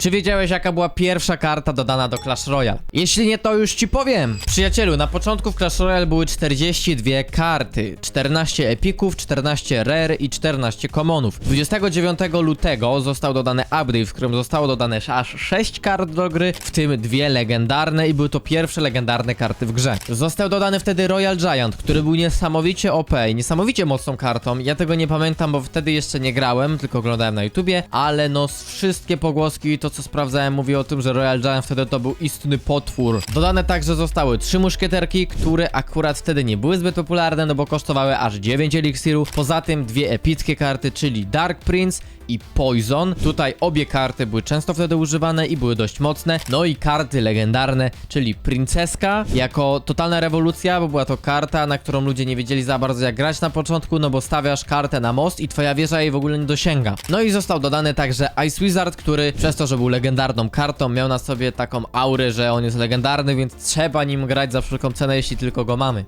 Czy wiedziałeś jaka była pierwsza karta dodana do Clash Royale? Jeśli nie, to już ci powiem. Przyjacielu, na początku w Clash Royale były 42 karty, 14 epików, 14 rare i 14 commonów. 29 lutego został dodany update, w którym zostało dodane aż 6 kart do gry, w tym dwie legendarne i były to pierwsze legendarne karty w grze. Został dodany wtedy Royal Giant, który był niesamowicie OP i niesamowicie mocną kartą. Ja tego nie pamiętam, bo wtedy jeszcze nie grałem, tylko oglądałem na YouTubie, ale no wszystkie pogłoski i co sprawdzałem mówi o tym, że Royal Giant wtedy to był istny potwór. Dodane także zostały trzy muszkieterki, które akurat wtedy nie były zbyt popularne, no bo kosztowały aż 9 eliksirów. Poza tym dwie epickie karty, czyli Dark Prince i Poison. Tutaj obie karty były często wtedy używane i były dość mocne. No i karty legendarne, czyli Princeska jako totalna rewolucja, bo była to karta, na którą ludzie nie wiedzieli za bardzo jak grać na początku, no bo stawiasz kartę na most i twoja wieża jej w ogóle nie dosięga. No i został dodany także Ice Wizard, który przez to, że był legendarną kartą, miał na sobie taką aurę, że on jest legendarny, więc trzeba nim grać za wszelką cenę, jeśli tylko go mamy.